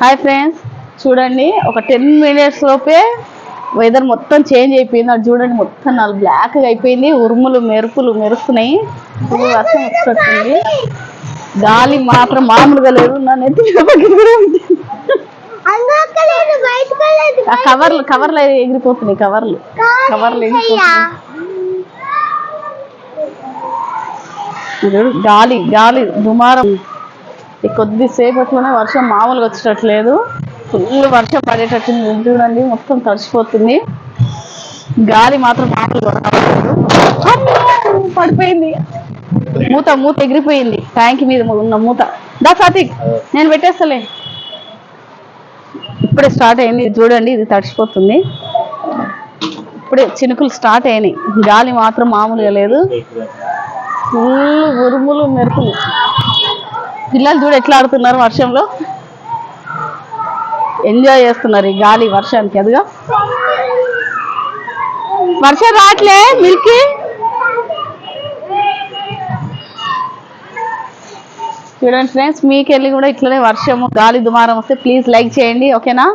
Hi friends చూడండి ఒక ten minutes లోపే వెదర్ మొత్తం చేంజ్ అయిపోయింది. అది చూడండి మొత్తం నాలుగు బ్లాక్గా అయిపోయింది. ఉరుములు మెరుపులు మెరుస్తున్నాయి. ఇప్పుడు వర్షం వస్తుంది. గాలి మాత్రం మామూలుగా లేదు. నా నెత్తి కూడా ఉంది. ఆ కవర్లు కవర్లు ఎగిరిపోతున్నాయి కవర్లు కవర్లు ఎగిరిపోతున్నాయి. గాలి గాలి దుమారం. ఈ కొద్దిసేపట్లోనే వర్షం మామూలుగా వచ్చేటట్లేదు. ఫుల్ వర్షం పడేటట్టుంది. ఇది చూడండి మొత్తం తడిచిపోతుంది గాలి మాత్రం మామూలుగా పడిపోయింది. మూత మూత ఎగిరిపోయింది. ట్యాంక్ మీద ఉన్న మూత. దా సాతిక్ నేను పెట్టేస్తలే. ఇప్పుడే స్టార్ట్ అయింది. ఇది చూడండి ఇది తడిచిపోతుంది ఇప్పుడే చినుకులు స్టార్ట్ అయినాయి. గాలి మాత్రం మామూలుగా లేదు. ఫుల్ ఉరుములు మెరుపులు. పిల్లలు చూడు ఎట్లా ఆడుతున్నారు వర్షంలో. ఎంజాయ్ చేస్తున్నారు ఈ గాలి వర్షానికి అదిగా. వర్షం రావట్లే మిల్కీ. చూడండి ఫ్రెండ్స్ మీకు వెళ్ళి కూడా ఇట్లనే వర్షము గాలి దుమారం వస్తే ప్లీజ్ లైక్ చేయండి ఓకేనా?